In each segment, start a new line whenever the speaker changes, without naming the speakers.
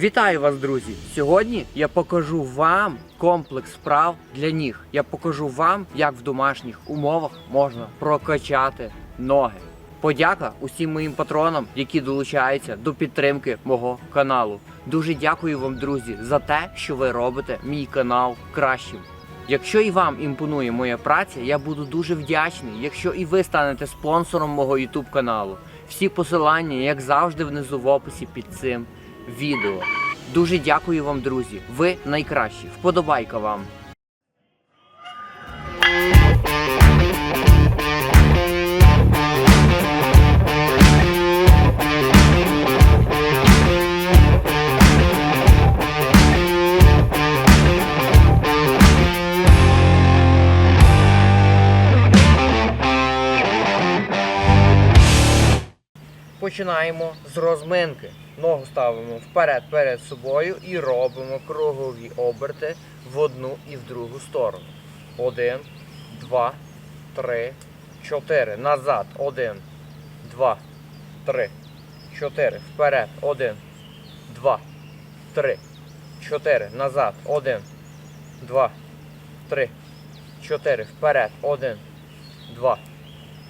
Вітаю вас, друзі! Сьогодні я покажу вам комплекс вправ для ніг. Я покажу вам, як в домашніх умовах можна прокачати ноги. Подяка усім моїм патронам, які долучаються до підтримки мого каналу. Дуже дякую вам, друзі, за те, що ви робите мій канал кращим. Якщо і вам імпонує моя праця, я буду дуже вдячний, якщо і ви станете спонсором мого YouTube каналу. Всі посилання, як завжди, внизу в описі під цим відео. Дуже дякую вам, друзі. Ви найкращі. Вподобайка вам. Починаємо з розминки. Ногу ставимо вперед перед собою і робимо кругові оберти в одну і в другу сторону. Один, два, три, чотири. Назад. Один, два, три, чотири. Вперед. Один, два, три, чотири. Назад. Один, два, три, чотири. Вперед. Один, два,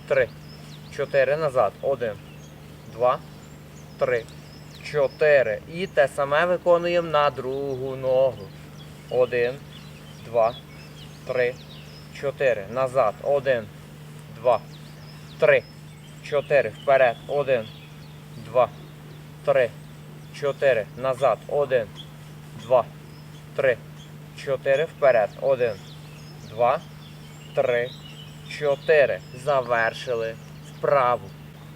три, чотири. Назад. Один два, три, чотири. І те саме виконуємо на другу ногу. Один, два, три, чотири. Назад. Один, два, три, чотири. Вперед. Один, два, три, чотири. Назад. Один, два, три, чотири. Вперед. Один, два, три, чотири. Завершили вправу.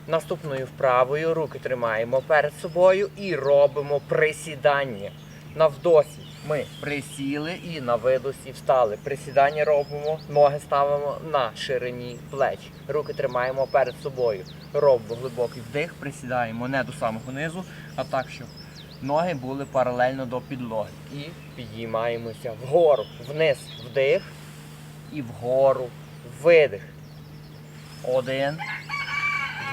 Наступною вправою руки тримаємо перед собою і робимо присідання. На вдосі ми присіли і на видосі встали. Присідання робимо, ноги ставимо на ширині плеч. Руки тримаємо перед собою. Робимо глибокий вдих, присідаємо не до самого низу, а так, щоб ноги були паралельно до підлоги. І підіймаємося вгору, вниз вдих і вгору видих. Один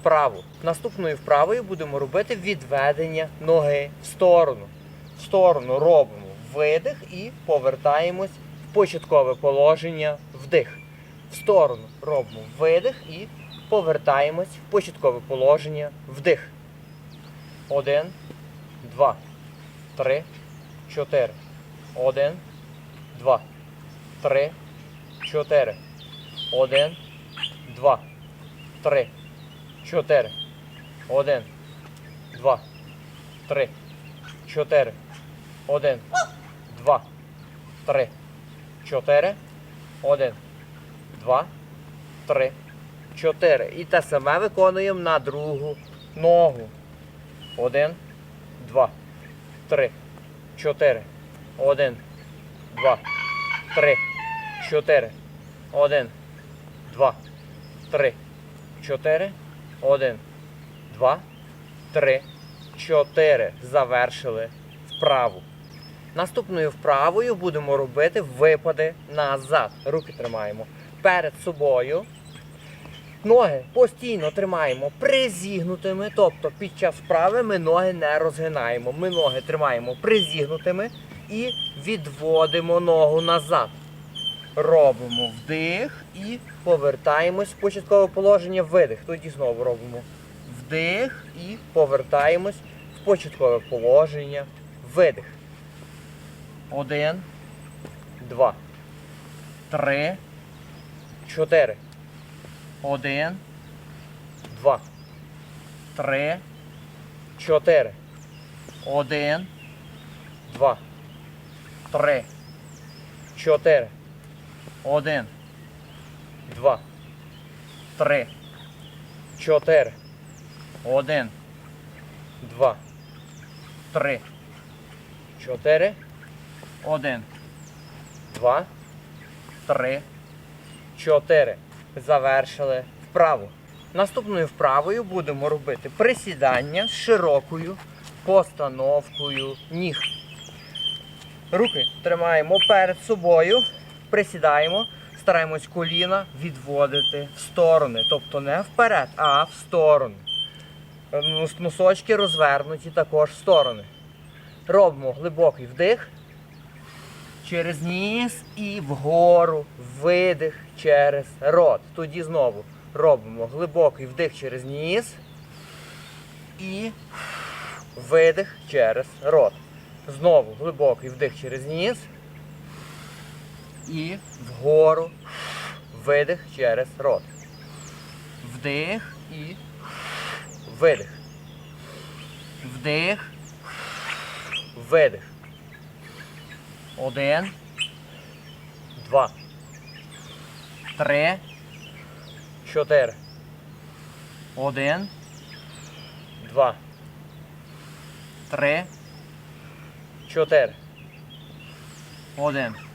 вправу. Наступною вправою будемо робити відведення ноги в сторону. В сторону робимо видих і повертаємось в початкове положення вдих. В сторону робимо видих і повертаємось в початкове положення вдих. Один, два, три, чотири. Один, два, три, чотири. Один, два, три чотири. Один. Два. Три. Чотири. Один. Два. Три. Чотири. Один. Два. Три. Чотири. І те саме виконуємо на другу ногу. Один. Два. Три. Чотири. Один. Два. Три. Чотири. Один. Два. Три. Чотири. Один, два, три, чотири. Завершили вправу. Наступною вправою будемо робити випади назад. Руки тримаємо перед собою. Ноги постійно тримаємо призігнутими, тобто під час вправи ми ноги не розгинаємо. Ми ноги тримаємо призігнутими і відводимо ногу назад. Робимо вдих і повертаємось в початкове положення видих. Тоді знову робимо вдих і повертаємось в початкове положення видих. Один, два, три, чотири. Один, два, три, чотири. Один, два, три, чотири. Один, два, три, чотири. Один, два, три, чотири. Один. Два. Три. Чотири. Завершили вправу. Наступною вправою будемо робити присідання з широкою постановкою ніг. Руки тримаємо перед собою, присідаємо, стараємось коліна відводити в сторони. Тобто не вперед, а в сторону. Нос- Носочки розвернуті також в сторони. Робимо глибокий вдих через ніс і вгору видих через рот. Тоді знову робимо глибокий вдих через ніс і видих через рот. Знову глибокий вдих через ніс і вгору видих через рот. Вдих і видих. Вдих. Видих. Один. Два. Три. Чотири. Один. Два. Три. Чотири. Один.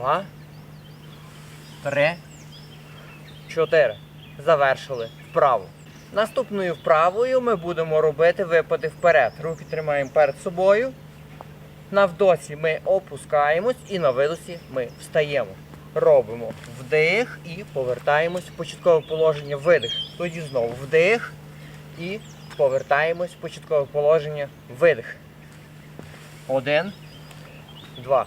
Два. Три. Чотири. Завершили вправу. Наступною вправою ми будемо робити випади вперед. Руки тримаємо перед собою. На вдосі ми опускаємось і на видосі ми встаємо. Робимо вдих і повертаємось в початкове положення. Видих. Тоді знову вдих і повертаємось в початкове положення. Видих. Один, два,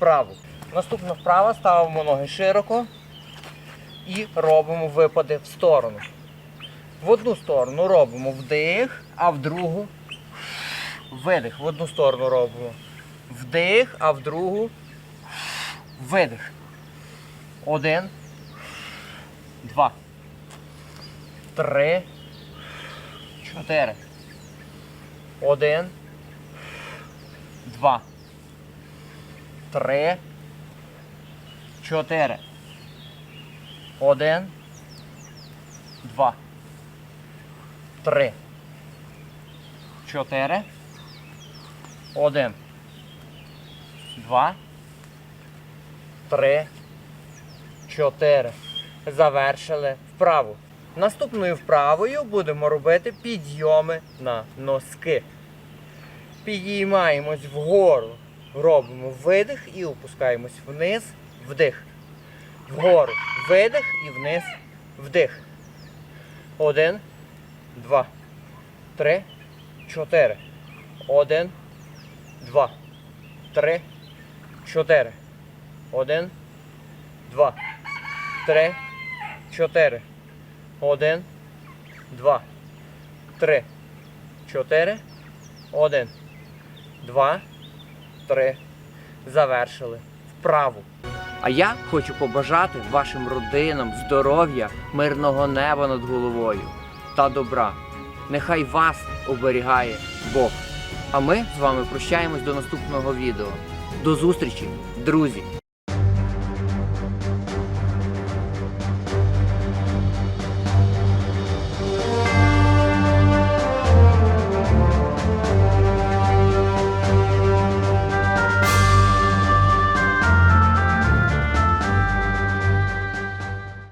вправу. Наступна вправа ставимо ноги широко і робимо випади в сторону. В одну сторону робимо вдих, а в другу видих. В одну сторону робимо вдих, а в другу видих. Один, два, три, чотири. Один, два, три, чотири. Один, два, три, чотири. Один, два, три, чотири. Завершили вправу. Наступною вправою будемо робити підйоми на носки. Підіймаємось вгору, робимо видих і опускаємось вниз, вдих. Вгору видих і вниз вдих. Один, два, три, чотири. Один, два, три, чотири. Один, два, три, чотири. Один, два, три, чотири. Один, два, три. Завершили вправу. А я хочу побажати вашим родинам здоров'я, мирного неба над головою та добра. Нехай вас оберігає Бог. А ми з вами прощаємось до наступного відео. До зустрічі, друзі!